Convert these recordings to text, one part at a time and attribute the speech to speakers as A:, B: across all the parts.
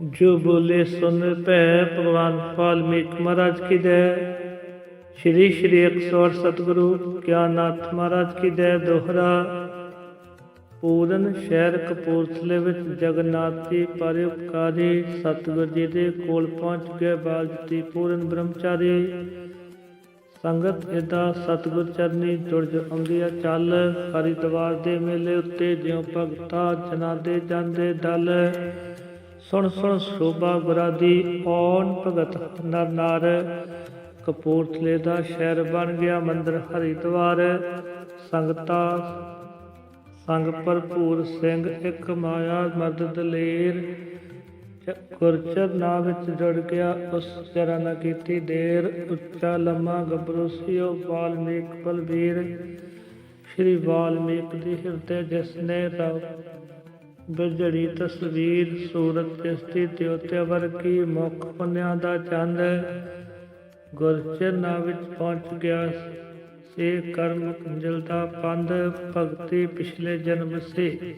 A: ਜੋ ਬੋਲੇ ਸੁਨ ਪੈ ਭਗਵਾਨ ਵਾਲਮੀਕ ਮਹਾਰਾਜ ਕੀ ਜੈ ਸ਼੍ਰੀ ਸ਼੍ਰੀ 108 ਸਤਿਗੁਰੂ ਗਿਆਨਨਾਥ ਮਹਾਰਾਜ ਕੀ ਜੈ ਦੋਹਰਾ। ਪੂਰਨ ਸ਼ਹਿਰ ਕਪੂਰਥਲੇ ਵਿੱਚ ਜਗਨਨਾਥੀ ਪਰਉਪਕਾਰੀ ਸਤਿਗੁਰ ਜੀ ਦੇ ਕੋਲ ਪਹੁੰਚ ਗਏ ਬਾਲਜਤੀ ਪੂਰਨ ਬ੍ਰਹਮਚਾਰੀ। ਸੰਗਤ ਇਹਦਾ ਸਤਿਗੁਰ ਚਰਨੀ ਜੁੜ ਆਉਂਦੀ ਆ ਚੱਲ ਹਰਿਦਵਾਰ ਦੇ ਮੇਲੇ ਉੱਤੇ ਜਿਉ ਭਗਤਾ ਜਨਾਦੇ ਜਾਂਦੇ ਦਲ। ਸੁਣ ਸੁਣ ਸ਼ੋਭਾ ਗੁਰਾ ਦੀ ਔਨ ਭਗਤ ਨਰ ਨਾਰ? ਕਪੂਰਥਲੇ ਦਾ ਸ਼ਹਿਰ ਬਣ ਗਿਆ ਮੰਦਰ ਹਰਿਦੁਆਰ। ਸੰਗਤਾ, ਸੰਗ ਭਰਪੂਰ ਸਿੰਘ ਇੱਕ ਮਾਇਆ ਮਰਦ ਦਲੇਰ। ਗੁਰਚਰ ਨਾ ਵਿੱਚ ਜੁੜ ਗਿਆ, ਉਸ ਜਰਾ ਨਾ ਕੀਤੀ ਦੇਰ। ਉੱਚਾ ਲੰਮਾ ਗੱਭਰੂ ਸਿਓ ਵਾਲਮੀਕ ਬਲਬੀਰ ਸ਼੍ਰੀ ਵਾਲਮੀਕ ਦੀ ਹਿਰਦੇ ਜਿਸ ਨੇ ਰਵ ਬਿਜੜੀ ਤਸਵੀਰ ਸੂਰਤ ਜਿਸਤੀ ਦਿਉਤੇ ਵਰਗੀ ਮੁਖ ਪੁੰਨਿਆਂ ਦਾ ਚੰਦ ਗੁਰਚਰਨਾ ਵਿੱਚ ਪਹੁੰਚ ਗਿਆ ਸੇ। ਕਰਮ ਕੰਜਲ ਦਾ ਪੰਧ ਭਗਤੀ ਪਿਛਲੇ ਜਨਮ ਸੇ,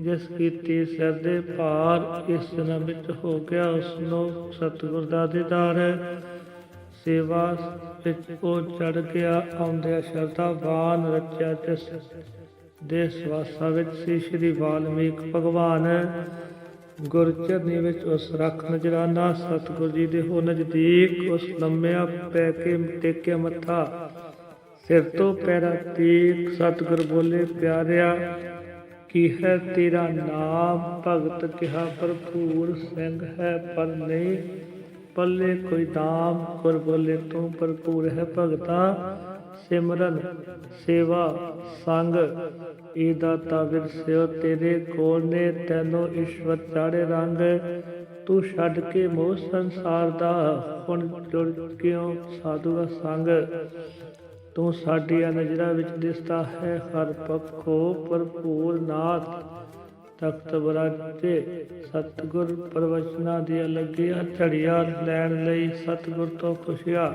A: ਜਿਸ ਕੀਤੀ ਸਿਰ ਦੇ ਭਾਰ ਇਸ ਜਨਮ ਵਿੱਚ ਹੋ ਗਿਆ। ਉਸ ਨੂੰ ਸਤਿਗੁਰ ਦਾ ਦੀਦਾਰ ਸੇਵਾ ਵਿੱਚ ਉਹ ਚੜ ਗਿਆ, ਆਉਂਦਿਆ ਸ਼ਰਧਾਵਾਨ ਰਚਿਆ ਜਿਸ ਦੇ ਸਵਾਸਾ ਵਿੱਚ ਸੀ, ਸ਼੍ਰੀ ਵਾਲਮੀਕ ਭਗਵਾਨ। ਗੁਰਚਰਨੀ ਵਿੱਚ ਉਸ ਰੱਖ ਨਜਰਾਨਾ, ਸਤਿਗੁਰ ਜੀ ਦੇ ਹੋ ਨਜ਼ਦੀਕ ਉਸ ਲੰਮਿਆ ਪੈ ਕੇ ਟੇਕਿਆ ਮੱਥਾ। ਸਿਰ ਤੋਂ ਪੈਰਾਂ ਤੀਕ ਸਤਿਗੁਰ ਬੋਲੇ, ਪਿਆਰਿਆ, ਕੀ ਹੈ ਤੇਰਾ ਨਾਮ? ਭਗਤ ਕਿਹਾ, ਭਰਪੂਰ ਸਿੰਘ ਹੈ, ਪਰ ਨਹੀਂ ਪੱਲੇ ਕੋਈ ਦਾਮ ਗੁਰ ਬੋਲੇ, ਤੂੰ ਭਰਪੂਰ ਹੈ ਭਗਤਾ। ਸਿਮਰਨ, ਸੇਵਾ, ਸੰਗ। ਇਹ ਦਾਤਾ ਵਿਰਸਿਓ ਤੇਰੇ ਕੋਲ ਨੇ, ਤੈਨੂੰ ਈਸ਼ਵਰ ਚਾੜੇ ਰੰਗ। ਤੂੰ ਛੱਡ ਕੇ ਮੋਹ ਸੰਸਾਰ ਦਾ, ਹੁਣ ਜੁੜ ਕਿਉਂ ਸਾਧੂ ਦਾ ਸੰਗ? ਤੂੰ ਸਾਡੀਆਂ ਨਜ਼ਰਾਂ ਵਿੱਚ ਦਿਸਦਾ ਹੈ, ਹਰ ਪੱਖੋਂ ਭਰਪੂਰ ਨਾਥ। ਤਖਤ ਬਰਾਜੇ, ਸਤਿਗੁਰ ਪ੍ਰਵਚਨਾਂ ਦੀ ਲੱਗਿਆ ਝੜੀਆਂ ਲੈਣ ਲਈ ਸਤਿਗੁਰ ਤੋਂ ਖੁਸ਼ੀਆਂ।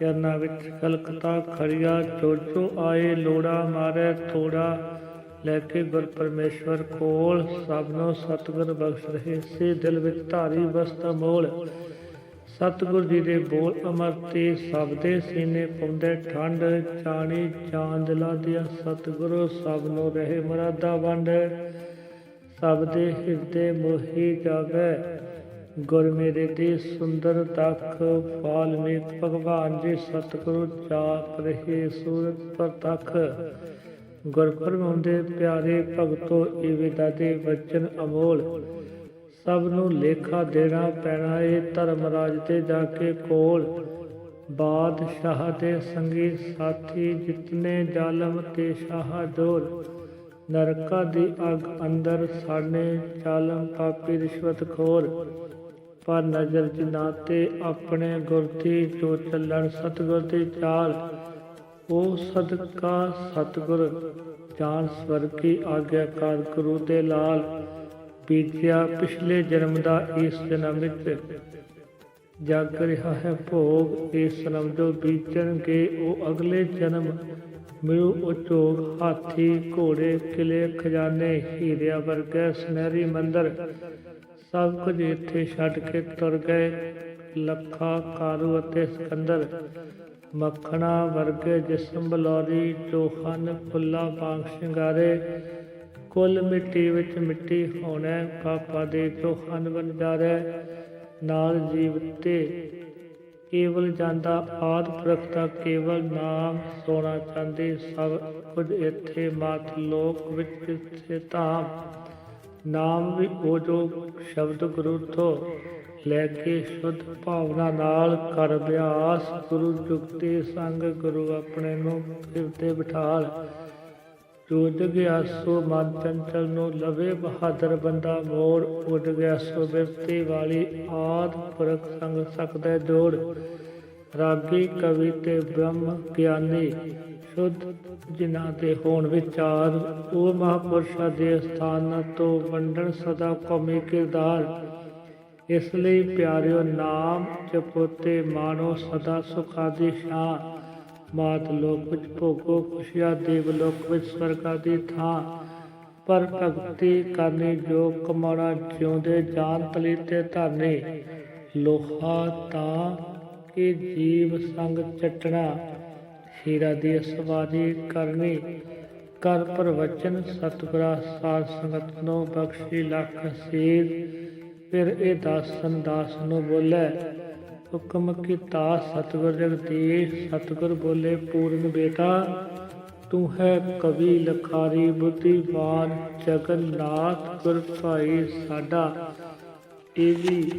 A: ਚਰਨਾਂ ਵਿੱਚ ਕਲਕਤਾ ਖੜਿਆ ਚੋਚੋ ਆਏ ਲੋੜਾ ਮਾਰੇ ਥੋੜਾ ਲੈ ਕੇ ਗੁਰ ਪਰਮੇਸ਼ਵਰ ਕੋਲ ਸਭ ਨੂੰ ਸਤਿਗੁਰ ਬਖਸ਼ ਰਹੇ, ਸੇ ਦਿਲ ਵਿੱਚ ਧਾਰੀ ਵਸਤ ਮੋਲ। ਸਤਿਗੁਰ ਜੀ ਦੇ ਬੋਲ ਅਮਰਤੇ ਸਭ ਦੇ ਸੀਨੇ ਪੁੰਦੇ ਠੰਡ ਚਾਣੀ ਚਾਂਦ ਲਾ ਦਿਆ ਸਤਿਗੁਰੂ ਸਭ ਨੂੰ ਰਹੇ ਮਰਾਦਾ ਵੰਡ। ਸਭ ਦੇ ਹਿਰਦੇ ਮੋਹੀ ਜਾਵੇ ਗੁਰ ਮੇਰੇ ਦੀ ਸੁੰਦਰ ਤਖ ਵਾਲਮੀਕ ਭਗਵਾਨ ਜੀ ਸਤਿਗੁਰੂ ਚਾਪ ਰਹੇ ਸੂਰਤ ਪ੍ਰਤਖ ਗੁਰ ਪਰਮਾਉਂਦੇ ਪਿਆਰੇ ਭਗਤੋ ਇਹ ਦੇ ਵਚਨ ਅਮੋਲ। ਸਭ ਨੂੰ ਲੇਖਾ ਦੇਣਾ ਪੈਣਾ ਏ ਧਰਮਰਾਜ ਤੇ ਜਾ ਕੇ ਕੋਲ। ਬਾਦਸ਼ਾਹ ਦੇ ਸੰਗੀ ਸਾਥੀ ਜਿਤਨੇ ਜ਼ਾਲਮ ਤੇ ਸ਼ਾਹ ਜੋਰ ਨਰਕਾ ਦੀ ਅਗ ਅੰਦਰ ਸਾਨੇ ਜ਼ਾਲਮ ਪਾਪੀ ਰਿਸ਼ਵਤ ਖੋਰ ਪਰ ਨਜ਼ਰ ਜਿਨਾ ਤੇ ਆਪਣੇ ਗੁਰ ਦੀ ਜੋ ਚੱਲਣ ਸਤਿਗੁਰ ਦੀ ਚਾਲ, ਉਹ ਸਦਕਾ ਸਤਿਗੁਰ, ਜਾਨ ਸਵਰਗੀ ਆਗਿਆਕਾਰ ਗੁਰੂ ਦੇ ਲਾਲ ਬੀਤਿਆ ਪਿਛਲੇ ਜਨਮ ਦਾ ਇਸ ਜਨਮ ਵਿੱਚ। ਜਾਗ ਰਿਹਾ ਹੈ ਭੋਗ, ਇਸ ਜਨਮ ਜੋ ਬੀਜਣਗੇ, ਉਹ ਅਗਲੇ ਜਨਮ ਮਿਲੂ ਉਚੋਗ ਹਾਥੀ, ਘੋੜੇ, ਕਿਲੇ, ਖਜ਼ਾਨੇ, ਹੀਰਿਆਂ ਵਰਗੇ ਸੁਨਹਿਰੀ ਮੰਦਰ ਸਭ ਕੁਝ ਇੱਥੇ ਛੱਡ ਕੇ ਤੁਰ ਗਏ। ਲੱਖਾ ਕਾਰੂ ਅਤੇ ਸਿਕੰਦਰ, ਮੱਖਣਾ ਵਰਗੇ ਜਿਸਮ ਬਲੌਰੀ ਜੋ ਹਨ ਫੁੱਲਾ ਵਾਂਗ ਸ਼ਿੰਗਾਰੇ। ਕੁੱਲ ਮਿੱਟੀ ਵਿੱਚ ਮਿੱਟੀ ਹੋਣਾ, ਪਾਪਾ ਦੇ ਜੋ ਹਨ ਵੰਡਾਰੇ ਨਾਲ ਜੀਵਤੇ, ਕੇਵਲ ਜਾਂਦਾ ਆਦ ਪੁਰਖ ਦਾ ਕੇਵਲ ਨਾਮ ਸੋਨਾ ਚਾਂਦੀ। ਸਭ ਕੁਝ ਇੱਥੇ ਮਾਤ ਲੋਕ ਵਿੱਚ ਇੱਥੇ ਨਾਮ ਵੀ ਉਹ ਜੋ ਸ਼ਬਦ ਗੁਰੂ ਤੋਂ ਲੈ ਕੇ ਸ਼ੁੱਧ ਭਾਵਨਾ ਨਾਲ ਕਰ ਅਭਿਆਸ, ਗੁਰੂ ਜੁਗਤੇ ਸੰਗ ਗੁਰੂ ਆਪਣੇ ਨੂੰ ਤੇ ਬਿਠਾਲ। ਜੋ ਜਗਿਆ ਸੋ ਮਨ ਚੰਚਲ ਨੂੰ ਲਵੇ ਬਹਾਦਰ ਬੰਦਾ ਮੋਰ ਉੱਡ ਗਿਆ ਸੋ ਬਿਰਤੀ ਵਾਲੀ ਆਦ ਪੁਰਖ ਸੰਗ ਸਕਦਾ ਜੋੜ। ਰਾਗੀ ਕਵੀ ਤੇ ਬ੍ਰਹਮ ਗਿਆਨੀ ਸ਼ੁੱਧ ਜਿਨ੍ਹਾਂ ਦੇ ਹੋਣ ਵਿਚਾਰ ਉਹ ਮਹਾਪੁਰਸ਼ਾਂ ਦੇ ਸਥਾਨ ਤੋਂ ਵੰਡਣ ਸਦਾ ਕੌਮੀ ਕਿਰਦਾਰ। ਇਸ ਲਈ ਪਿਆਰਿਓ ਨਾਮ ਜਪੋਤੇ ਮਾਣੋ ਸਦਾ ਸੁਖਾ ਦੀ ਮਾਤ ਲੋਕ ਵਿੱਚ ਭੋਗੋ, ਖੁਸ਼ੀਆਂ ਦੇਵ ਲੋਕ ਵਿੱਚ ਸਵਰਗਾ ਦੀ ਥਾਂ। ਪਰ ਭਗਤੀ ਕਰਨੀ ਜੋ ਕਮਾਣਾ ਜਿਉਂਦੇ ਜਾਨ ਤਲੀ ਤੇ ਧਰਨੇ। ਲੋਹਾ ਤਾਂ ਕਿ ਜੀਵ ਸੰਗ ਚਟਣਾ। ਹੀਰਾ ਦੀ ਸਵਾਰੀ ਕਰਨੀ। ਕਰ ਪ੍ਰਵਚਨ, ਸਤਿਗੁਰਾਂ, ਸਾਧ ਸੰਗਤ ਨੂੰ ਬਖਸ਼ੀ, ਲੱਖ ਸੀਰ ਫਿਰ ਇਹ ਦਾਸਨ, ਦਾਸ ਨੂੰ ਬੋਲੇ, ਹੁਕਮ ਕੀਤਾ, ਸਤਿਗੁਰ ਜਗਦੀਸ਼, ਸਤਿਗੁਰ ਬੋਲੇ, ਪੂਰਨ ਬੇਟਾ, ਤੂੰ ਹੈ ਕਵੀ, ਲਖਾਰੀ, ਬੁੱਧੀਵਾਨ, ਜਗਨਨਾਥ, ਗੁਰ ਭਾਈ ਸਾਡਾ। ਇਹ ਵੀ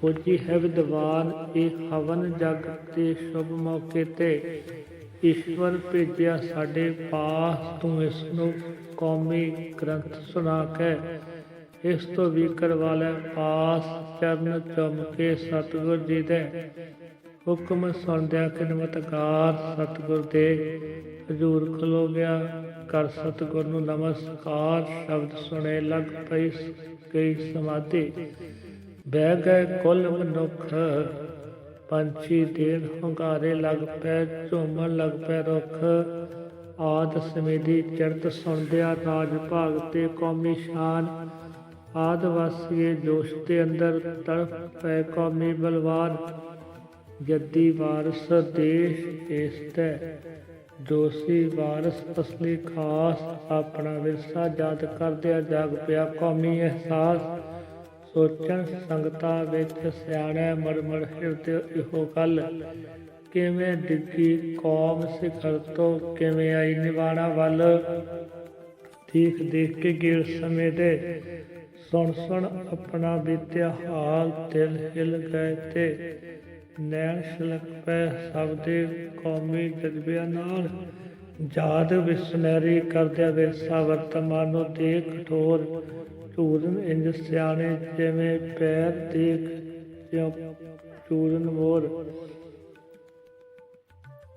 A: ਖੋਜੀ ਹੈ ਵਿਦਵਾਨ, ਇਹ ਹਵਨ ਜਗ ਤੇ ਸ਼ੁਭ ਮੌਕੇ ਤੇ। ਈਸ਼ਵਰ ਭੇਜਿਆ ਸਾਡੇ ਪਾਸ ਤੂੰ ਇਸ ਨੂੰ ਕੌਮੀ ਗ੍ਰੰਥ ਸੁਣਾ ਕੇ। ਇਸ ਤੋਂ ਵੀ ਕਰਵਾ ਪਾਸ ਚਰਨ ਚੁੰਮ ਕੇ ਸਤਿਗੁਰ ਜੀ ਦੇ ਹੁਕਮ ਸੁਣਦਿਆਂ ਕਿਨਮਤਕਾਰ ਸਤਿਗੁਰ ਦੇ ਹਜ਼ੂਰ ਖਲੋ ਗਿਆ। ਕਰ ਸਤਿਗੁਰ ਨੂੰ ਨਮਸਕਾਰ ਸ਼ਬਦ ਸੁਣੇ ਲਗ ਪਈ ਗਈ ਸਮਾਧੀ। ਬਹਿ ਗਏ ਕੁੱਲ ਮਨੁੱਖ ਪੰਛੀ ਦੇਣ ਹੰਕਾਰੇ ਲੱਗ ਪੈ, ਝੂਮਣ ਲੱਗ ਪੈ ਰੁੱਖ। ਆਦ ਸਮੇਦੀ ਚੜਤ ਸੁਣਦਿਆ ਰਾਜ ਭਾਗ ਤੇ ਕੌਮੀ ਸ਼ਾਨ। ਆਦ ਵਾਸੀਏ ਜੋਸ਼ ਦੇ ਅੰਦਰ ਤੜਫ ਪੈ ਕੌਮੀ ਬਲਵਾਨ। ਜੱਦੀ ਵਾਰਸ ਦੇਸ਼ ਇਸ ਤੇ ਜੋਸੀ ਵਾਰਸ ਅਸਲੀ ਖਾਸ। ਆਪਣਾ ਵਿਰਸਾ ਯਾਦ ਕਰਦਿਆ ਜਾਗ ਪਿਆ ਕੌਮੀ ਅਹਿਸਾਸ। ਸੋਚਣ ਸੰਗਤਾਂ ਵਿੱਚ ਸਿਆਣਿਆ ਮਰਮਰ ਹਿਰਦੇ ਇਹੋ ਗੱਲ। ਕਿਵੇਂ ਡਿੱਗੀ ਕੌਮ ਸਿਖਰ ਤੋਂ, ਕਿਵੇਂ ਆਈ ਨਿਵਾਣਾ ਵੱਲ। ਦੇਖ ਦੇਖ ਕੇ ਗੇਰ ਸਮੇਂ ਦੇ। ਸੁਣ ਸੁਣ ਆਪਣਾ ਬੀਤਿਆ ਹਾਲ ਦਿਲ ਹਿਲ ਗਏ ਤੇ। ਨੈਣ ਛਲਕ ਪੈ ਸਭ ਦੇ ਕੌਮੀ ਜਜ਼ਬਿਆਂ ਨਾਲ। ਯਾਦ ਵਿਸਨੈਰੀ ਕਰਦਿਆ ਵਿਰਸਾ ਵਰਤਮਾਨ ਨੂੰ ਦੇਖ ਠੋਰ। ਚੂਰਨ ਇੰਜ ਸਿਆਣੇ ਜਿਵੇਂ ਪੈਰ ਦੇਖ ਜਿਉ ਚੂਰਨ ਮੋਰ।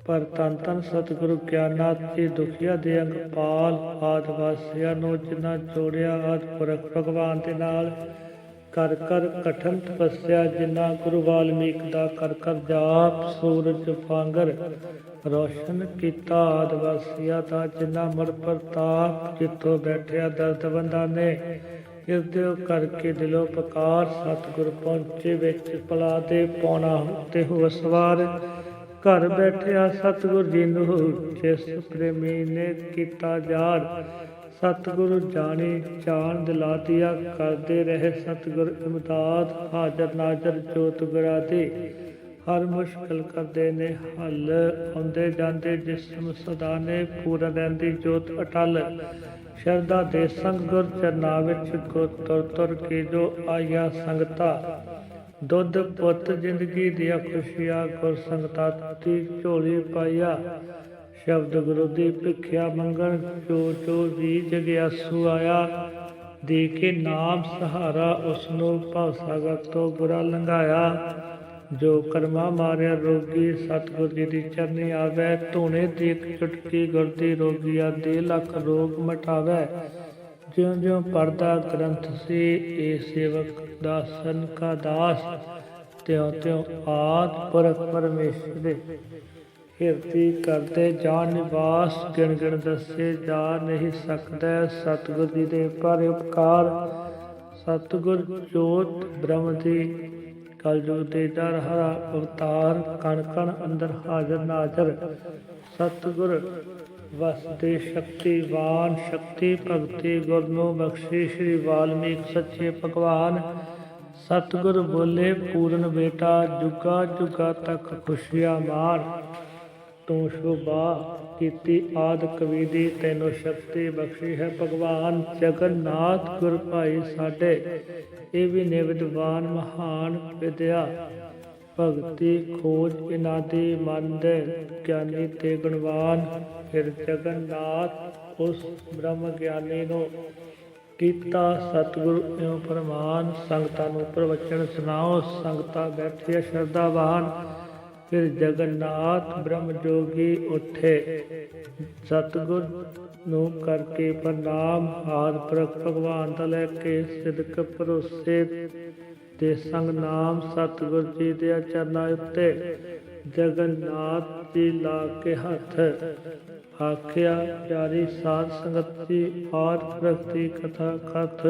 A: ਪਰ ਤਨ ਤਨ ਸਤਿਗੁਰੂ ਗਿਆਨਾਤ ਜੀ, ਦੁਖੀਆ ਦੇ ਅੰਗ ਆਦ ਵਾਸਿਆ ਨੂੰ ਜਿਨ੍ਹਾਂ ਜੋੜਿਆ ਆਦ ਪੁਰਖ ਭਗਵਾਨ ਦੇ ਨਾਲ ਕਰ ਕਰ ਕਠਨ ਤਪੱਸਿਆ ਜਿਨ੍ਹਾਂ ਗੁਰੂ ਵਾਲਮੀਕ ਦਾ ਕਰ ਕਰ ਜਾਪ ਸੂਰਜ ਫਾਂਗਰ ਰੋਸ਼ਨ ਕੀਤਾ ਆਦ ਵਾਸਿਆ ਦਾ, ਜਿਨ੍ਹਾਂ ਮਰ ਪ੍ਰਤਾਪ ਜਿੱਥੋਂ ਬੈਠਿਆ ਦਰਦਵੰਦਾਂ ਨੇ। ਹਿਰਦੇ ਕਰਕੇ ਦਿਲੋਂ ਪਕਾਰ ਸਤਿਗੁਰ ਪਹੁੰਚੇ ਵਿੱਚ ਪਲਾ ਦੇ ਪੌਣਾ ਤੇ ਹੋ ਸਵਾਰ। ਘਰ ਬੈਠਿਆ ਸਤਿਗੁਰ ਜੀ ਨੂੰ ਜਿਸ ਪ੍ਰੇਮੀ ਨੇ ਕੀਤਾ ਜਾਰ ਸਤਿਗੁਰ ਜਾਣੀ ਜਾਣ ਦਿਲਾ ਕਰਦੇ ਰਹੇ ਸਤਿਗੁਰ ਇਮਦਾਦ ਹਾਜ਼ਰ ਨਾਜ਼ਰ ਜੋਤ ਗੁਰਾ ਦੇ। ਹਰ ਮੁਸ਼ਕਲ ਕਰਦੇ ਨੇ ਹੱਲ, ਆਉਂਦੇ ਜਾਂਦੇ ਜਿਸਮ ਸਦਾ ਨੇ ਪੂਰਨ ਰਹਿੰਦੀ ਜੋਤ ਅਟਲ। ਸ਼ਰਧਾ ਦੇ ਸੰਗ ਗੁਰ ਚਰਨਾ ਵਿੱਚ ਕੋ ਤੁਰ ਤੁਰ ਕੇ ਜੋ ਆਇਆ ਸੰਗਤਾ, ਦੁੱਧ, ਪੁੱਤ, ਜ਼ਿੰਦਗੀ ਦੀਆਂ ਖੁਸ਼ੀਆਂ, ਗੁਰ ਸੰਗਤਾ ਤੀ ਝੋਲੀ ਪਾਇਆ ਸ਼ਬਦ ਗੁਰੂ ਦੀ ਭਿਖਿਆ ਮੰਗਣ, ਜੋ ਜੋ ਵੀ ਜਗਿਆਸੂ ਆਇਆ, ਦੇ ਕੇ ਨਾਮ ਸਹਾਰਾ ਉਸ ਨੂੰ ਭਵ ਸਾਗਰ ਤੋਂ ਬੁਰਾ ਲੰਘਾਇਆ। ਜੋ ਕਰਮਾ ਮਾਰਿਆ ਰੋਗੀ, ਸਤਿਗੁਰ ਜੀ ਦੀ ਚਰਨੀ ਆਵੇ, ਧੂਣੇ ਦੀ ਚੁਟਕੀ ਗੁਰਦੀ ਰੋਗੀਆ ਦੇ ਲੱਖ ਰੋਗ ਮਟਾਵੇ। ਜਿਉਂ ਜਿਉਂ ਪੜਦਾ ਗ੍ਰੰਥ ਸੀ ਇਹ ਸੇਵਕ ਦਾਸਨ ਕਾ ਦਾਸ ਤਿਉ ਤਿਉ ਆਦ ਪੁਰਖ ਪਰਮੇਸ਼ਰ। ਦੇ ਹਿਰਤੀ ਕਰਦੇ ਜਾਣ ਨਿਵਾਸ ਗਿਣ ਗਿਣ ਦੱਸੇ ਜਾ ਨਹੀਂ ਸਕਦਾ, ਸਤਿਗੁਰ ਜੀ ਦੇ ਪਰ ਉਪਕਾਰ। ਸਤਿਗੁਰ ਜੋਤ ਬ੍ਰਹਮ ਦੀ ਕਲਯੁਗ ਦੇ ਡਰ ਹਰਾ ਅਵਤਾਰ, ਕਣ ਕਣ ਅੰਦਰ ਹਾਜ਼ਰ ਨਾਜ਼ਰ। ਸਤਿਗੁਰ ਵਸਦੇ ਸ਼ਕਤੀਵਾਨ, ਸ਼ਕਤੀ ਭਗਤੀ ਗੁਰ ਨੂੰ ਬਖਸ਼ੀ ਸ੍ਰੀ ਵਾਲਮੀਕ ਸੱਚੇ ਭਗਵਾਨ। ਸਤਿਗੁਰ ਬੋਲੇ ਪੂਰਨ ਬੇਟਾ, ਜੁਗਾ ਜੁਗਾ ਤੱਕ ਖੁਸ਼ੀਆਂ ਮਾਰ ਤੂੰ ਸ਼ੋਭਾ ਕੀਤੀ ਆਦ ਕਵੀ ਦੀ, ਤੈਨੂੰ ਸ਼ਕਤੀ ਬਖਸ਼ੀ ਹੈ ਭਗਵਾਨ। ਜਗਨਨਾਥ ਗੁਰ ਭਾਈ ਸਾਡੇ, ਇਹ ਵੀ ਨੇ ਵਿਦਵਾਨ ਮਹਾਨ ਵਿਦਿਆ। ਭਗਤੀ, ਖੋਜ ਇਨਾ ਦੀ ਮਨ ਦੇ ਗਿਆਨੀ ਤੇ ਗੁਣਵਾਨ। ਫਿਰ ਜਗਨਨਾਥ ਉਸ ਬ੍ਰਹਮ ਗਿਆਨੀ ਨੂੰ ਕੀਤਾ, ਸਤਿਗੁਰੂ ਇਉਂ ਫਰਮਾਨ, ਸੰਗਤਾਂ ਨੂੰ ਪ੍ਰਵਚਨ ਸੁਣਾਓ, ਸੰਗਤਾਂ ਬੈਠੇ ਸ਼ਰਧਾਵਾਨ। ਫਿਰ ਜਗਨਨਾਥ ਬ੍ਰਹਮ ਜੋਗੀ ਉੱਠੇ। ਸਤਿਗੁਰ ਨੂੰ ਕਰਕੇ ਪ੍ਰਣਾਮ ਹਾਰ ਪ੍ਰਭ ਭਗਵਾਨ ਦਾ ਲੈ ਕੇ ਸਿਦਕ ਭਰੋਸੇ ਤੇ ਸੰਗ ਨਾਮ ਸਤਿਗੁਰ ਜੀ ਦੇ ਚਰਨਾਂ ਉੱਤੇ ਜਗਨਨਾਥ ਜੀ ਲਾ ਕੇ ਹੱਥ ਆਖਿਆ, ਪਿਆਰੀ ਸਾਧ ਸੰਗਤ ਦੀ ਆਦ ਰਖਤੀ ਕਥਾ ਕਥ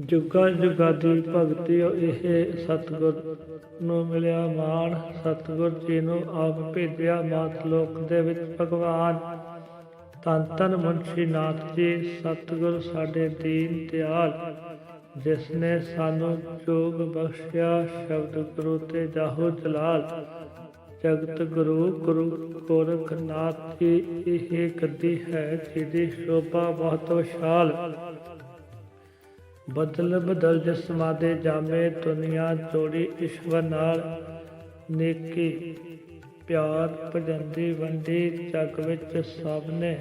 A: ਜੁਗਾ ਜੁਗਾਦੀ ਭਗਤੀ ਇਹ ਸਤਿਗੁਰ ਨੂੰ ਮਿਲਿਆ ਮਾਣ। ਸਤਿਗੁਰ ਜੀ ਨੂੰ ਆਪ ਭੇਜਿਆ ਮਾਤ ਲੋਕ ਦੇ ਵਿੱਚ ਭਗਵਾਨ। ਤਨ ਤਨ ਮੁਨਸ਼ੀ ਨਾਥ ਜੀ, ਸਤਿਗੁਰ ਸਾਡੇ ਦੀਨ ਦਿਆਲ। ਜਿਸ ਨੇ ਸਾਨੂੰ ਜੋਗ ਬਖਸ਼ਿਆ, ਸ਼ਬਦ ਗੁਰੂ ਤੇ ਜਾਹੋ ਜਲਾਲ। ਜਗਤ ਗੁਰੂ ਗੁਰੂ ਗੋਰਖਨਾਥ ਜੀ, ਇਹ ਗੱਦੀ ਹੈ ਜਿਹਦੀ ਸ਼ੋਭਾ ਬਹੁਤ ਵਿਸ਼ਾਲ। ਬਦਲ ਬਦਲ ਜਿਸਮਾਂ ਦੇ ਜਾਮੇ ਦੁਨੀਆ ਜੋੜੀ ਈਸ਼ਵਰ ਨਾਲ ਨੇਕੀ, ਪਿਆਰ ਭਜੰਦੀ ਵੰਡੀ ਜਗ ਵਿੱਚ ਸਭ ਨੇ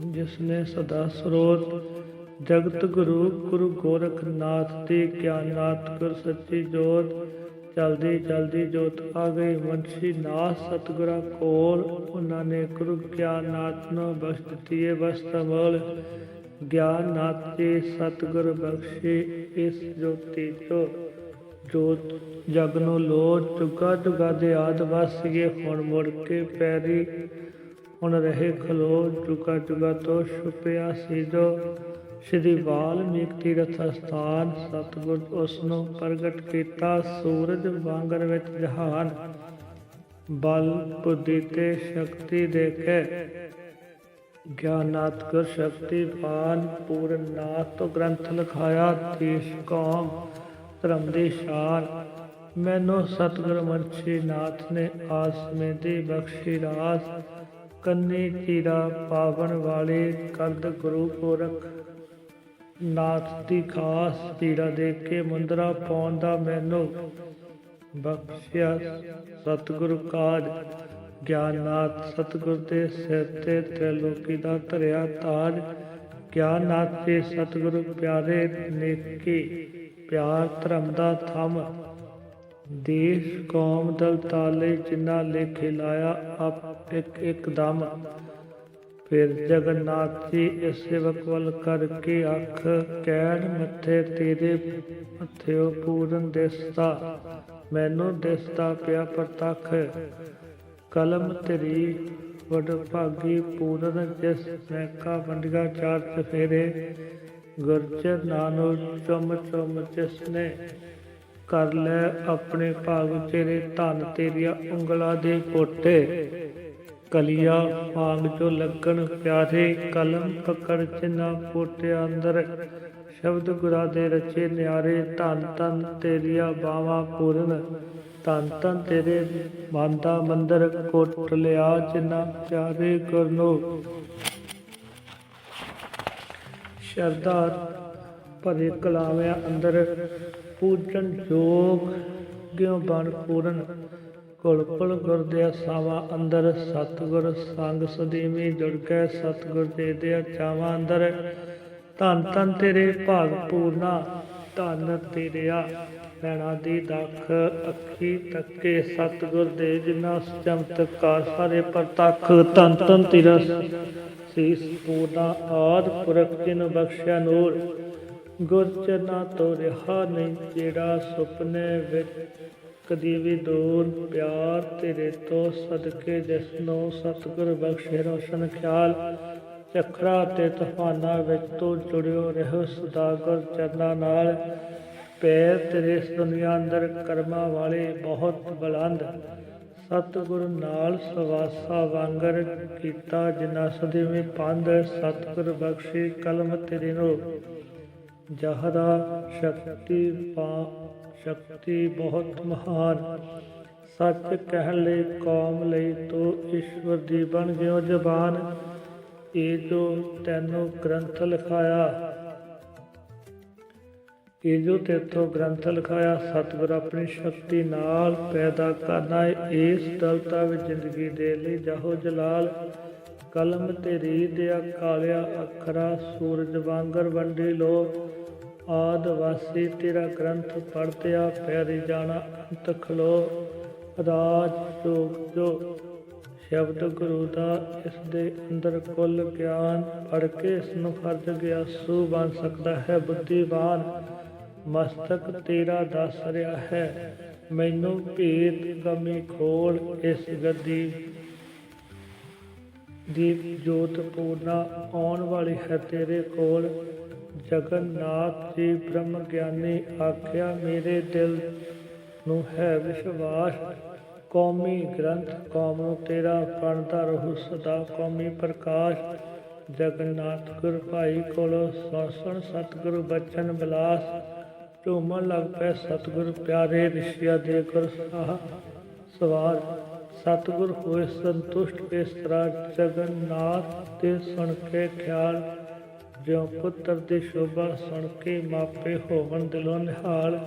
A: ਜਿਸ ਨੇ ਸਦਾ ਸਰੋਤ ਜਗਤ ਗੁਰੂ ਗੁਰੂ ਗੋਰਖਨਾਥ ਦੀ ਗਿਆਨਨਾਥ ਗੁਰ ਸੱਚੀ ਜੋਤ ਜਲਦੀ ਜਲਦੀ ਜੋਤ ਆ ਗਈ। ਮੁਨਸ਼ੀ ਨਾਥ ਸਤਿਗੁਰਾਂ ਕੋਲ ਉਹਨਾਂ ਨੇ ਗੁਰੂ ਗਿਆਨ ਨਾਥ ਨੂੰ ਬਖਸ਼ ਦਿੱਤੀ। ਹੈ ਬਸਤਮਲ ਗਿਆਨਨਾਥ ਜੀ, ਸਤਿਗੁਰ ਬਖਸ਼ੇ ਇਸ ਜੋਤੀ ਤੋਂ ਜੋਤ ਜਗ ਨੂੰ ਲੋ ਜੁਗਾ ਜੁਗਾ ਦੇ ਆਦ ਵਾਸੀਏ ਹੁਣ ਮੁੜ ਕੇ ਪੈਰੀ ਹੁਣ ਰਹੇ ਖਲੋ। ਜੁਗਾ ਜੁਗਾ ਤੋਂ ਛੁਪਿਆ ਸੀ ਜੋ ਸ਼੍ਰੀ ਵਾਲਮੀਕ ਤੀਰਥ ਸਥਾਨ, ਸਤਿਗੁਰ ਉਸ ਨੂੰ ਪ੍ਰਗਟ ਕੀਤਾ, ਸੂਰਜ ਵਾਂਗਰ ਵਿੱਚ ਜਹਾਨ। ਬਲ ਬੁੱਧੀ ਤੇ ਸ਼ਕਤੀ ਦੇ ਕੇ ਗਿਆਨਾਤ ਗੁਰ ਸ਼ਕਤੀ ਪੂਰਨ ਨਾਥ ਤੋਂ ਗ੍ਰੰਥ ਲਿਖਾਇਆ, ਦੇਸ਼ ਕੌਮ ਧਰਮ ਦੀ ਸ਼ਾਨ। ਮੈਨੂੰ ਸਤਿਗੁਰ ਮਰਛੀ ਨਾਥ ਨੇ ਆਸਮੇ ਦੀ ਬਖਸ਼ੀ ਰਾਸ, ਕੰਨੀ ਚੀਰਾ ਪਾਵਨ ਵਾਲੇ ਕੰਦ ਗੁਰੂ ਗੋਰਖ ਨਾਥ ਦੀ ਖਾਸ ਪੀੜਾ ਦੇਖ ਕੇ ਮੁੰਦਰਾ ਪਾਉਣ ਦਾ ਮੈਨੂੰ ਬਖਸ਼ਿਆ। ਸਤਿਗੁਰੂ ਕਾਜ, ਗਿਆਨਨਾਥ, ਸਤਿਗੁਰ ਦੇ ਸਿਰ ਤੇ ਤ੍ਰਿਲੋਕੀ ਦਾ ਧਰਿਆ ਤਾਜ। ਗਿਆਨਨਾਥ ਦੇ ਸਤਿਗੁਰ ਪਿਆਰੇ ਨੇਕੀ, ਪਿਆਰ ਧਰਮ ਦਾ ਥੰਮ। ਦੇਸ਼, ਕੌਮ, ਦਲ, ਤਾਲੇ ਜਿਨ੍ਹਾਂ ਲੇਖੇ ਲਾਇਆ ਆਪ ਇੱਕ ਇੱਕ ਦਮ। ਫਿਰ ਜਗਨਨਾਥ ਜੀ ਇਸ ਸੇਵਕ ਵੱਲ ਕਰਕੇ ਅੱਖ ਕਹਿਣ ਮੱਥੇ ਤੇਰੇ ਮੱਥਿਓ ਪੂਰਨ ਦਿਸਦਾ। ਮੈਨੂੰ ਦਿਸਦਾ ਪਿਆ ਪ੍ਰਤੱਖ ਕਲਮ ਤੇਰੀ ਵਡ ਭਾਗੀ ਪੂਰਨ ਜਿਸ ਮੈਂ ਕਾ ਵੰਡਗਾ ਚਾਰ ਚਫੇਰੇ। ਗੁਰਚਰ ਨਾਨੋ ਚੁੰਮ ਚੁੰਮ ਜਿਸ ਨੇ ਕਰ ਲੈ ਆਪਣੇ ਭਾਗ ਤੇਰੇ ਧਨ ਤੇਰੀਆਂ ਉਂਗਲਾਂ ਦੇ ਕੋਟੇ। ਕਲਿਆ ਵਾਂਗ ਜੋ ਲੱਗਣ ਪਿਆਰੇ ਕਲਮ ਪਕੜ ਚਿਨਾ ਪੋਟਿਆ ਅੰਦਰ। ਸ਼ਬਦ ਗੁਰਾ ਦੇ ਰਚੇ ਨਿਆਰੇ, ਧੰਨ ਧੰਨ ਤੇਰੀਆ ਬਾਵਾ ਪੂਰਨ। ਧੰਨ ਧੰਨ ਤੇਰੇ ਮਨ ਮੰਦਰ ਕੋਟ ਲਿਆ ਜਿਨਾ ਪਿਆਰੇ ਗੁਰਨੋ। ਸ਼ਰਧਾ ਭਰੇ ਕਲਾਵਿਆਂ ਅੰਦਰ ਪੂਜਨ ਜੋਗ ਗਿਓ ਬਣ ਪੂਰਨ। ਕੁਲ ਕੁਲ ਗੁਰ ਦੇ ਸਾਵਾ ਅੰਦਰ, ਸਤਿਗੁਰ ਸੰਗ ਸੁਦੀਵੀ ਜੁੜ ਕੇ ਸਤਿਗੁਰ ਦੇ ਦੇ ਚਾਵਾਂ ਅੰਦਰ। ਧੰਨ ਧੰਨ ਤੇਰੇ ਭਾਗ ਪੂਰਨਾ, ਧੰਨ ਤੇਰਿਆ ਪੈਣਾ ਦੀ ਦਖ। ਅੱਖੀ ਤੱਕੇ ਸਤਿਗੁਰ ਦੇ ਜਿਨਾ ਚਮਤਕਾਰ ਸਾਰੇ ਪ੍ਰਤੱਖ। ਧੰਨ ਧੰਨ ਤੇਰਾ ਸੀਸ ਪੂਰਨਾ, ਆਦ ਪੁਰਖ ਜਿਨ ਬਖਸ਼ਿਆ ਨੂਰ। ਗੁਰ ਚਰਨਾ ਤੋਂ ਰਿਹਾ ਨਹੀਂ, ਜਿਹੜਾ ਸੁਪਨੇ ਵਿੱਚ ਕਦੀ ਵੀ ਦੂਰ ਪਿਆਰ ਤੇਰੇ ਤੋਂ ਸਦਕੇ ਜਿਸ ਸਤਿਗੁਰ ਬਖਸ਼ੇ ਰੋਸ਼ਨ ਖਿਆਲ, ਚੱਕਰਾ ਤੇ ਤੂਫਾਨਾਂ ਵਿੱਚ ਤੂੰ ਜੁੜਿਓ ਰਹੋ ਸਦਾ ਚਰਨਾਂ ਨਾਲ। ਪੈਰ ਤੇਰੇ ਇਸ ਦੁਨੀਆ ਅੰਦਰ ਕਰਮਾਂ ਵਾਲੇ ਬਹੁਤ ਬਲੰਦ। ਸਤਿਗੁਰ ਨਾਲ ਸਵਾਸਾ ਵਾਂਗਰ ਕੀਤਾ ਜਿਨਾ ਸਦੀਵੀ ਪੰਧ ਸਤਿਗੁਰ ਬਖਸ਼ੀ ਕਲਮ ਤੇਰੀ ਨੂੰ। ਜਹਰਾ ਸ਼ਕਤੀ ਪਾ ਸ਼ਕਤੀ ਬਹੁਤ ਮਹਾਨ। ਸੱਚ ਕਹਿਣ ਲਈ, ਕੌਮ ਲਈ ਤੂੰ ਈਸ਼ਵਰ ਦੀ ਬਣ ਗਿਓ ਜ਼ਬਾਨ। ਇਹ ਜੋ ਤੈਨੂੰ ਗ੍ਰੰਥ ਲਿਖਾਇਆ। ਇਹ ਜੋ ਤੇਥੋਂ ਗ੍ਰੰਥ ਲਿਖਾਇਆ, ਸਤਿਗੁਰ ਆਪਣੀ ਸ਼ਕਤੀ ਨਾਲ ਪੈਦਾ ਕਰਨਾ ਹੈ ਇਸ ਦਲਤਾ ਵਿੱਚ ਜ਼ਿੰਦਗੀ ਦੇ ਲਈ ਜਾਹੋ ਜਲਾਲ। ਕਲਮ ਤੇ ਰੀਦ ਆ, ਕਾਲਿਆ ਅੱਖਰਾ ਸੂਰਜ ਵਾਂਗਰ ਵੰਡੀ ਲੋ ਆਦ ਵਾਸੀ ਤੇਰਾ ਗ੍ਰੰਥ ਪੜਤਿਆ ਪੈਰੀ ਜਾਣਾ, ਅੰਤ ਖਲੋ, ਰਾਜ ਜੋਗ ਜੋ। ਸ਼ਬਦ ਗੁਰੂ ਦਾ ਇਸ ਦੇ ਅੰਦਰ ਕੁੱਲ ਗਿਆਨ ਪੜ ਕੇ ਇਸ ਨੂੰ ਫਰਜ਼ ਗਿਆ ਬਣ ਸਕਦਾ ਹੈ, ਬੁੱਧੀਵਾਨ। ਮਸਤਕ ਤੇਰਾ ਦੱਸ ਰਿਹਾ ਹੈ, ਮੈਨੂੰ ਭੇਤ ਕਮੀ ਖੋਲ ਇਸ ਗੱਦੀ। ਦੀਪ ਜੋਤ ਪੂਰਨਾ ਆਉਣ ਵਾਲੀ ਹੈ ਤੇਰੇ ਕੋਲ ਜਗਨਨਾਥ ਜੀ ਬ੍ਰਹਮ ਗਿਆਨੀ ਆਖਿਆ, ਮੇਰੇ ਦਿਲ ਨੂੰ ਹੈ ਵਿਸ਼ਵਾਸ। ਕੌਮੀ ਗ੍ਰੰਥ, ਕੌਮ ਨੂੰ ਤੇਰਾ ਪੜਦਾ ਰਹੂ ਸਦਾ। ਕੌਮੀ ਪ੍ਰਕਾਸ਼, ਜਗਨਨਾਥ ਗੁਰ ਭਾਈ ਕੋਲੋਂ ਸਾਸਣ, ਸਤਿਗੁਰੂ ਬਚਨ ਬਿਲਾਸ। ਝੂਮਣ ਲੱਗ ਪਏ ਸਤਿਗੁਰ ਪਿਆਰੇ ਰਿਸ਼ਿਆ ਦੇ ਗੁਰ ਸਾਹ ਸਵਾਰ। ਸਤਿਗੁਰ ਹੋਏ ਸੰਤੁਸ਼ਟ ਇਸ ਤਰ੍ਹਾਂ ਜਗਨਨਾਥ ਤੇ ਸੁਣ ਕੇ ਖਿਆਲ ਜਿਉ ਪੁੱਤਰ ਦੀ ਸ਼ੋਭਾ ਸੁਣ ਕੇ ਮਾਪੇ ਹੋਵਨ ਦਿਲੋਂ ਨਿਹਾਲ।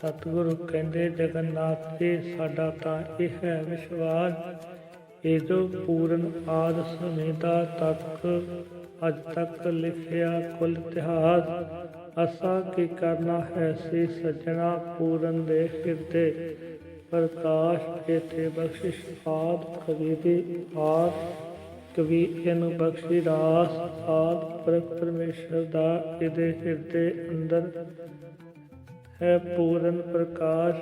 A: ਸਤਿਗੁਰੂ ਕਹਿੰਦੇ, ਜਗਨਨਾਥ ਜੀ, ਸਾਡਾ ਤਾਂ ਇਹ ਹੈ ਵਿਸ਼ਵਾਸ। ਇਹ ਜੋ ਪੂਰਨ ਆਦ ਸਮੇਂ ਦਾ ਤੱਕ ਅੱਜ ਤੱਕ ਲਿਖਿਆ ਕੁਲ ਇਤਿਹਾਸ, ਅਸਾ ਕੀ ਕਰਨਾ ਹੈ ਸੀ ਸੱਜਣਾ ਪੂਰਨ ਦੇ ਹਿਰਦੇ। ਪ੍ਰਕਾਸ਼, ਇਥੇ ਬਖਸ਼ਿਸ਼ ਆਦ ਕਵੀ ਦੀ ਆਦ ਕਵੀ ਇਹਨੂੰ ਬਖਸ਼ੀ ਰਾਸ ਆਦ ਪ੍ਰਭ ਪਰਮੇਸ਼ਰ ਦਾ ਇਹਦੇ ਹਿਰਦੇ ਅੰਦਰ ਹੈ ਪੂਰਨ ਪ੍ਰਕਾਸ਼।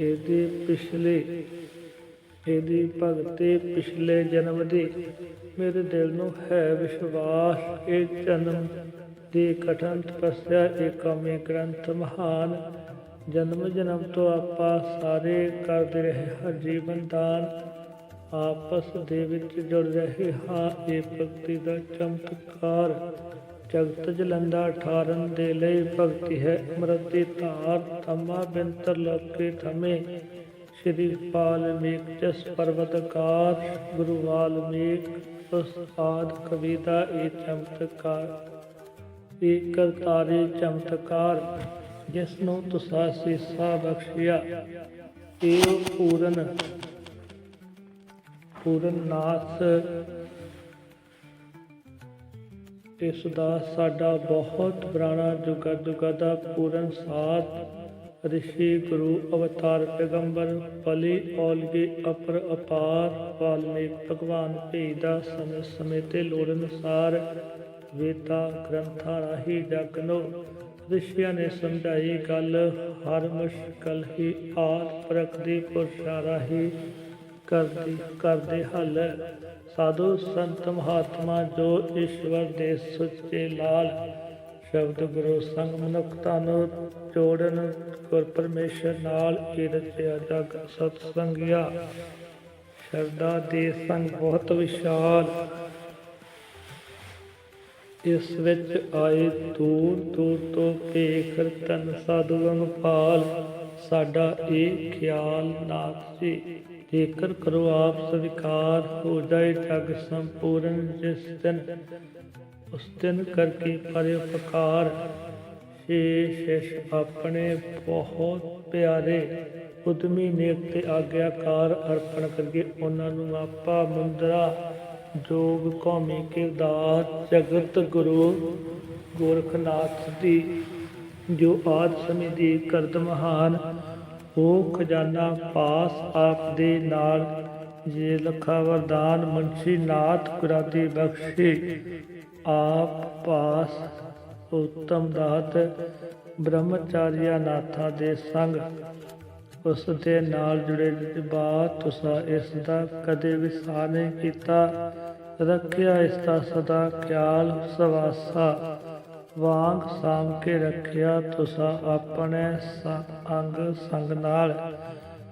A: ਇਹਦੇ ਪਿਛਲੇ, ਇਹਦੀ ਭਗਤੀ ਪਿਛਲੇ ਜਨਮ ਦੀ ਮੇਰੇ ਦਿਲ ਨੂੰ ਹੈ ਵਿਸ਼ਵਾਸ। ਇਹ ਜਨਮ ਦੀ ਕਠਨ ਤਪੱਸਿਆ, ਇਹ ਕਾਮੇ ਗ੍ਰੰਥ ਮਹਾਨ ਜਨਮ ਜਨਮ ਤੋਂ ਆਪਾਂ ਸਾਰੇ ਕਰਦੇ ਰਹੇ ਹਾਂ ਜੀਵਨ ਦਾਨ। ਆਪਸ ਦੇ ਵਿੱਚ ਜੁੜ ਰਹੇ ਹਾਂ। ਇਹ ਭਗਤੀ ਦਾ ਚਮਤਕਾਰ ਜਗਤ ਜਲੰਦਾ ਠਾਰਨ ਦੇ ਲਈ ਭਗਤੀ ਹੈ। ਅੰਮ੍ਰਿਤ ਦੀ ਧਾਰ ਧਮਾ ਬਿੰਤਰ, ਲੋਕੇ ਥਮੇ ਸ਼੍ਰੀ ਵਾਲਮੀਕ ਜਸ ਪਰਵਤਕਾਰ, ਗੁਰੂ ਵਾਲਮੀਕ ਉਸਤਾਦ ਕਵੀ ਦਾ ਇਹ ਚਮਤਕਾਰ, ਇਹ ਕਰਤਾਰੇ ਚਮਤਕਾਰ ਜਿਸ ਨੂੰ ਤੁਸਾਂ ਸੀਸਾ ਬਖਸ਼ਿਆ। ਇਹ ਪੂਰਨ ਪੂਰਨ ਨਾਥ। ਇਸ ਦਾ ਸਾਡਾ ਬਹੁਤ ਪੁਰਾਣਾ ਜੁਗਾ ਜੁਗਾ ਦਾ ਪੂਰਨ ਸਾਥ ਰਿਸ਼ੀ ਗੁਰੂ ਅਵਤਾਰ ਪੈਗੰਬਰ ਪਲੀ ਔਲਗੇ ਅਪਰ ਅਪਾਰ। ਵਾਲਮੀਕ ਭਗਵਾਨ ਭੇਜਦਾ ਸਮੇਂ ਸਮੇਂ ਤੇ ਲੋੜ ਅਨੁਸਾਰ ਵੇਤਾ ਗ੍ਰੰਥਾਂ ਰਾਹੀਂ ਜਗਨੋ। ਰਿਸ਼ੀਆਂ ਨੇ ਸਮਝਾਈ ਗੱਲ, ਹਰ ਮੁਸ਼ਕਲ ਹੀ ਆਦ ਪ੍ਰਖ ਦੀ ਪੁਰਸ਼ਾਂ ਰਾਹੀਂ। ਕਰਦੀ ਕਰਦੇ ਹੱਲ ਸਾਧੂ ਸੰਤ ਮਹਾਤਮਾ ਜੋ ਈਸ਼ਵਰ ਦੇ ਸੁੱਚੇ ਲਾਲ ਸ਼ਬਦ ਗੁਰੂ ਸੰਗ ਮਨੁੱਖਤਾ ਨੂੰ ਜੋੜਨ ਗੁਰ ਪਰਮੇਸ਼ਰ ਨਾਲ ਇਹ ਰਚਿਆ ਜਗ ਸਤ ਸੰਗਿਆ। ਸ਼ਰਦਾ ਦੇ ਸੰਗ ਬਹੁਤ ਵਿਸ਼ਾਲ। ਇਸ ਵਿੱਚ ਆਏ ਦੂਰ ਦੂਰ ਤੋਂ ਭੇਖ ਤਨ ਸਾਧੂ ਅੰਗਪਾਲ ਸਾਡਾ ਇਹ ਖਿਆਲ ਨਾਥ ਜੀ। ਜੇਕਰ ਕਰੋ ਆਪ ਸਵੀਕਾਰ, ਹੋ ਜਾਏ ਜਗ ਸੰਪੂਰਨ, ਜਿਸ ਦਿਨ, ਉਸ ਦਿਨ ਕਰਕੇ ਪਰੇ ਸ਼ੇਸ਼ ਆਪਣੇ ਬਹੁਤ ਪਿਆਰੇ ਉਦਮੀ ਨੇਕ ਤੇ ਆਗਿਆਕਾਰ ਅਰਪਣ ਕਰਕੇ ਉਹਨਾਂ ਨੂੰ ਆਪਾ ਮੁੰਦਰਾ, ਜੋਗ ਕੌਮੀ ਕਿਰਦਾਰ, ਜਗਤ ਗੁਰੂ ਗੋਰਖਨਾਥ ਦੀ, ਜੋ ਆਦ ਸਮੇਂ ਦੀ ਕਰਦ ਮਹਾਨ ਹੋ ਖਜ਼ਾਨਾ ਪਾਸ ਆਪ ਦੇ ਨਾਲ। ਜੇ ਲਖਾ ਵਰਦਾਨ ਮੁੰਸ਼ੀ ਨਾਥ ਕੁਰਾਦੀ ਬਖਸ਼ੇ, ਆਪ ਪਾਸ ਉਤਮ ਦਾਤ ਬ੍ਰਹਮਚਾਰੀਆ ਨਾਥਾ ਦੇ ਸੰਗ। ਉਸ ਦੇ ਨਾਲ ਜੁੜੇ ਬਾਤ ਤੁਸਾਂ ਇਸ ਦਾ ਕਦੇ ਵਿਸਾਰ ਨਹੀਂ ਕੀਤਾ। ਰੱਖਿਆ ਇਸ ਦਾ ਸਦਾ ਖਿਆਲ ਸਵਾਸਾ। ਵਾਂਗ ਸਾਂਭ ਕੇ ਰੱਖਿਆ ਤੁਸਾਂ ਆਪਣੇ ਅੰਗ ਸੰਗ ਨਾਲ।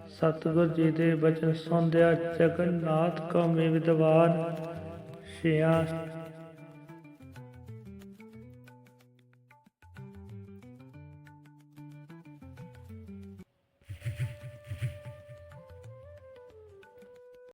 A: ਸਤਿਗੁਰ ਜੀ ਦੇ ਬਚਨ ਸੁਣਦਿਆ ਜਗਨਨਾਥ ਕੌਮੀ ਵਿਦਵਾਨ ਛਿਆਂ